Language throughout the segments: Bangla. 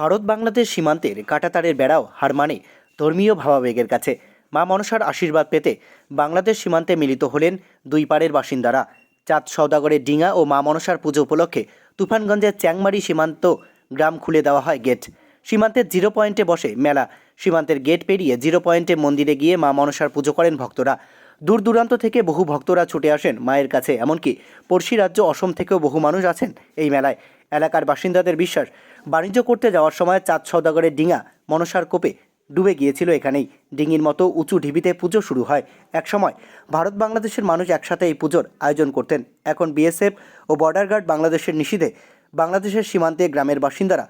ভারত বাংলাদেশ সীমান্তের কাঁটাতারের বেড়াও হার মানে ধর্মীয় ভাবাবেগের কাছে। মা মনসার আশীর্বাদ পেতে বাংলাদেশ সীমান্তে মিলিত হলেন দুই পাড়ের বাসিন্দারা। চাঁদ সওদাগরের ডিঙা ও মা মনসার পুজো উপলক্ষে তুফানগঞ্জের চ্যাংমারি সীমান্ত গ্রাম খুলে দেওয়া হয় গেট। সীমান্তের জিরো পয়েন্টে বসে মেলা। সীমান্তের গেট পেরিয়ে জিরো পয়েন্টে মন্দিরে গিয়ে মা মনসার পুজো করেন ভক্তরা। দূর দূরান্ত থেকে বহু ভক্তরা ছুটে আসেন মায়ের কাছে, এমনকি পড়শি রাজ্য অসম থেকেও বহু মানুষ আছেন এই মেলায়। এলাকার বাসিন্দাদের বিশ্বাস বাণিজ্য করতে যাওয়ার সময় চাঁদ সওদাগরের ডিঙা মনসার কোপে ডুবে গিয়েছিল এখানেই। ডিঙির মতো উঁচু ঢিবিতে পুজো শুরু হয়। একসময় ভারত বাংলাদেশের মানুষ একসাথে এই পুজোর আয়োজন করতেন। এখন বিএসএফ ও বর্ডার গার্ড বাংলাদেশের নিষিধে বাংলাদেশের সীমান্তে গ্রামের বাসিন্দারা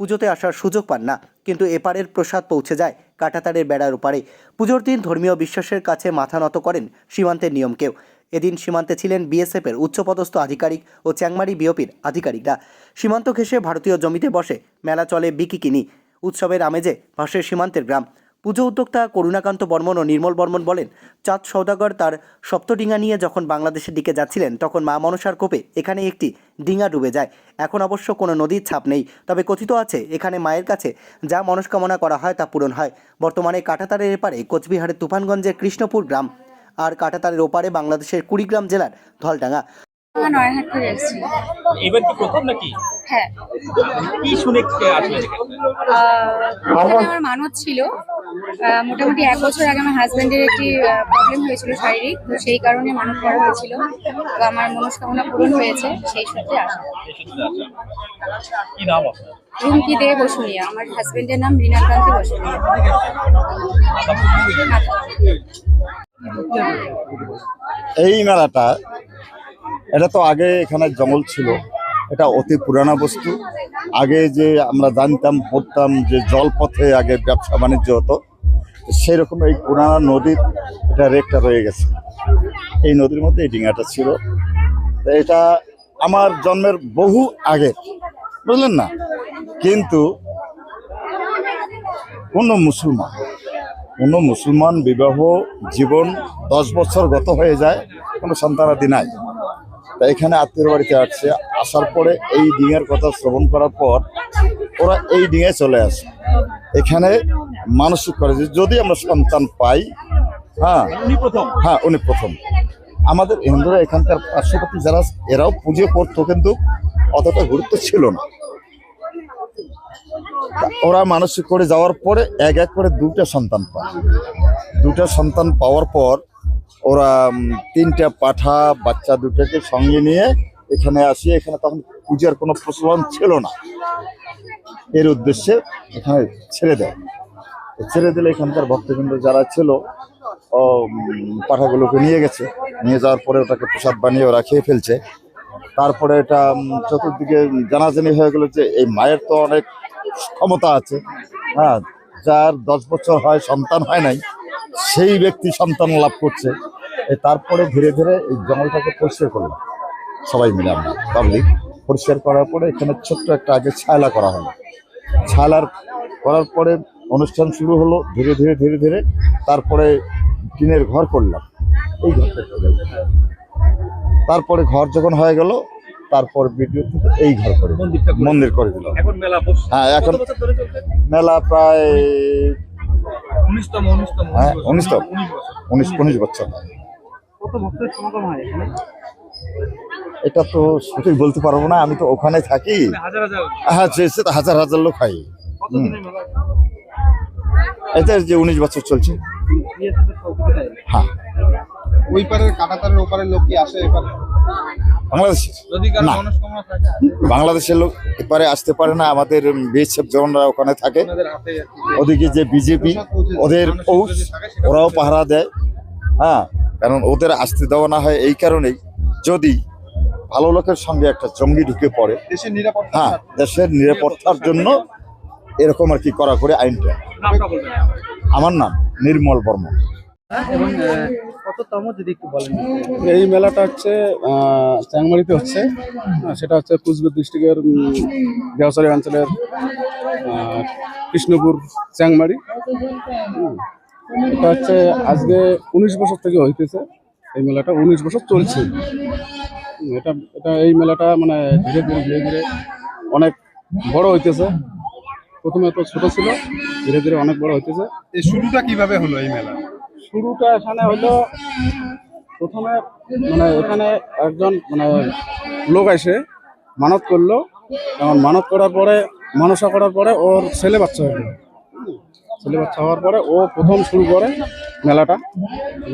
পুজোতে আসার সুযোগ পান না। কিন্তু এপারের প্রসাদ পৌঁছে যায় কাঁটাতারের বেড়ার ওপারে। পুজোর দিন ধর্মীয় বিশ্বাসের কাছে মাথা নত করেন সীমান্তের নিয়মকেও এদিন সীমান্তে ছিলেন বিএসএফের উচ্চপদস্থ আধিকারিক ও চ্যাংমারি বিওপির আধিকারিকরা। সীমান্ত ঘেঁষে ভারতীয় জমিতে বসে মেলা চলে বিকিকিনি। উৎসবের আমেজে ভাসের সীমান্তের গ্রাম। পুজো উদ্যোক্তা করুণাকান্ত বর্মন ও নির্মল বর্মন বলেন, চাঁদ সৌদাগর তার সপ্তডিঙা নিয়ে যখন বাংলাদেশের দিকে যাচ্ছিলেন, তখন মা মনসার কোপে এখানে একটি ডিঙা ডুবে যায়। এখন অবশ্য কোনো নদীর ছাপ নেই, তবে কথিত আছে, এখানে মায়ের কাছে যা মনস্কামনা করা হয় তা পূরণ হয়। বর্তমানে কাটাতারের এপারে কোচবিহারের তুফানগঞ্জের কৃষ্ণপুর গ্রাম। আর কাটাতারের ওপারে বাংলাদেশের কুড়িগ্রাম জেলার ধলডাঙ্গা। থেকে এসেছি এবার কি প্রথম নাকি? হ্যাঁ। কি শুনে এখানে? আমার মানত ছিল। আহ, মোটামুটি এক বছর আগে আমার হাজবেন্ডের একটি প্রবলেম হয়েছিল শারীরিক। তো সেই কারণে করা হয়েছিল। তো আমার মনস্কামনা পূরণ হয়েছে। সেই সূত্রে আসা। কি নাম আপনার? রুমকি দে বসুনিয়া। আমার হাজবেন্ডের নাম রীনাকান্তি বসুনিয়া। এই মেলাটা, এটা তো আগে এখানে জঙ্গল ছিল, এটা অতি পুরানা বস্তু। আগে যে আমরা জানতাম, পড়তাম যে জলপথে আগে ব্যবসা বাণিজ্য হতো সেই রকম এই পুরানা নদীর এটা রেকটা রয়ে গেছে। এই নদীর মধ্যে এই ডিঙাটা ছিল। এটা আমার জন্মের বহু আগে, বুঝলেন না? কিন্তু কোনো মুসলমান কোনো মুসলমান বিবাহ জীবন দশ বছর গত হয়ে যায় কোনো সন্তানাদি নাই। তা এখানে আত্মীয় বাড়িতে আসছে আসার পরে এই ডিঙের কথা শ্রবণ করার পর ওরা এই ডিঙে চলে আসে। এখানে মানসিক করে যে যদি আমরা সন্তান পাই হ্যাঁ উনি প্রথম? হ্যাঁ উনি প্রথম। আমাদের হিন্দুরা এখানকার পার্শ্ববর্তী যারা এরাও পুজো করতো কিন্তু অতটা গুরুত্ব ছিল না। ওরা মানসিক করে যাওয়ার পরে এক এক করে দুটা সন্তান পায়। দুটা সন্তান পাওয়ার পর ওরা তিনটা পাঠা, বাচ্চা দুটাকে সঙ্গে নিয়ে এখানে আসি। এখানে তখন পূজার কোনো প্রচলন ছিল না। এর উদ্দেশ্যে এখানে ছেড়ে দেয়। ছেড়ে দিলে এখানকার ভক্তবৃন্দ যারা ছিল, ও পাঠাগুলোকে নিয়ে গেছে। নিয়ে যাওয়ার পরে ওটাকে প্রসাদ বানিয়ে ওরা খেয়ে ফেলছে। তারপরে এটা চতুর্দিকে জানাজানি হয়ে গেল যে এই মায়ের তো অনেক ক্ষমতা আছে। হ্যাঁ যার দশ বছর হয়, সন্তান হয় নাই, সেই ব্যক্তি সন্তান লাভ করছে। তারপরে ধীরে ধীরে এই জঙ্গলটাকে পরিষ্কার করলাম। সবাই মিলে আমরা পাবলিক পরিষ্কার করার পরে এখানে ছোট্ট একটা আগে ছায়লা করা হলো। ছায়লার করার পরে অনুষ্ঠান শুরু হলো, ধীরে ধীরে ধীরে ধীরে তারপরে টিনের ঘর করলাম। এই ঘরটা তারপরে ঘর যখন হয়ে গেল তারপর থেকে এই ঘর করে মন্দির করে দিল এখন মেলা বসছে। হ্যাঁ এখন কত বছর ধরে চলছে? মেলা প্রায় উনিশতম উনিশতম হ্যাঁ, উনিশতম। উনিশ বছর। উনিশ উনিশ বছর। কত ভক্তের সমাগম হয় এখানে? এটা তো সঠিক বলতে পারব না আমি তো ওখানে থাকি। মানে হাজার হাজার হ্যাঁ সে তো হাজার হাজার লোক হয়। এটা যে উনিশ বছর চলছে? হ্যাঁ। ওই পারের কাটাতারের ওপারের লোক কি আসে এপারে? বাংলাদেশের? না। বাংলাদেশের লোক এপারে আসতে পারে না আমাদের বিএসএফ জওয়ানরা ওখানে থাকে। ওদিকে যে বিজেপি ওদের পৌষ ওরাও পাহারা দেয়। হ্যাঁ কারণ ওদের আসতে দেওয়া না হয় এই কারণেই। যদি ভালো লোকের সঙ্গে একটা জঙ্গি ঢুকে পড়ে হ্যাঁ দেশের নিরাপত্তার জন্য এরকম আর কি করা করে আইনটা আমার নাম নির্মল বর্মন। এবং কততম যদি একটু বলেন? এই মেলাটা হচ্ছে আহ, চ্যাংমারিতে হচ্ছে। সেটা হচ্ছে কুচবিহার ডিস্ট্রিক্টের দেওসারি অঞ্চলের আহ, কৃষ্ণপুর চ্যাংমারি। হুম। এটা হচ্ছে আজকে উনিশ বছর থেকে হইতেছে এই মেলাটা উনিশ বছর চলছে। এটা এটা এই মেলাটা মানে ধীরে ধীরে ধীরে ধীরে অনেক বড় হইতেছে। প্রথমে তো ছোট ছিল ধীরে ধীরে অনেক বড় হইতেছে। এই শুরুটা কীভাবে হলো এই মেলা? শুরুটা এখানে হলো প্রথমে মানে এখানে একজন মানে লোক এসে মানত করল। এবং মানত করার পরে, মানসা করার পরে ওর ছেলে বাচ্চা হলো। ছেলে বাচ্চা হওয়ার পরে ও প্রথম শুরু করে মেলাটা।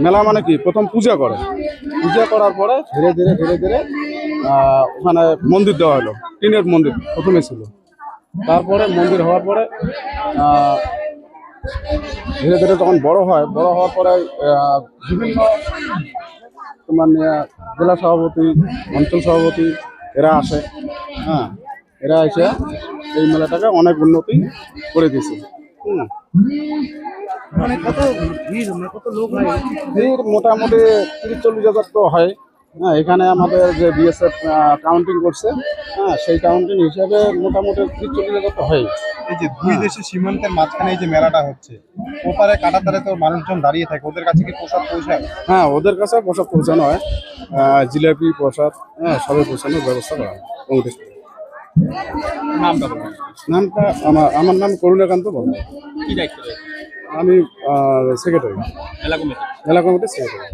মেলা মানে কি? প্রথম পূজা করে। পূজা করার পরে ধীরে ধীরে ধীরে ধীরে ওখানে মন্দির দেওয়া হলো। টিনের মন্দির প্রথমে ছিল। তারপরে মন্দির হওয়ার পরে ধীরে ধীরে যখন বড় হয়। বড় হওয়ার পরে বিভিন্ন তোমার জেলা সভাপতি অঞ্চল সভাপতি এরা আসে। হ্যাঁ এরা এসে এই মেলাটাকে অনেক উন্নতি করে দিয়েছে। হুম। মানে ভিড় মোটামুটি তিরিশ চল্লিশ হাজার তো হয়। হ্যাঁ এখানে আমাদের যে বিএসএফ কাউন্টিং করছে হ্যাঁ সেই কাউন্টিং হিসাবে মোটামুটি তিরিশ চল্লিশ হাজার তো হয় এই যে দুই দেশের সীমান্তের মাঝখানে এই যে মেলাটা হচ্ছে ওপারে কাটাতারে তো মানুষজন দাঁড়িয়ে থাকে ওদের কাছে কি প্রসাদ পৌঁছায়? হ্যাঁ ওদের কাছে প্রসাদ পৌঁছানো হয়। জিলাপি প্রসাদ হ্যাঁ সবাই পৌঁছানোর ব্যবস্থা করা হয়। নামটা নামটা আমার আমার নাম করুণাকান্ত বর্মা কি দায়িত্ব রয়েছে? আমি সেক্রেটারি মেলা কমিটি। কমিটির সেক্রেটারি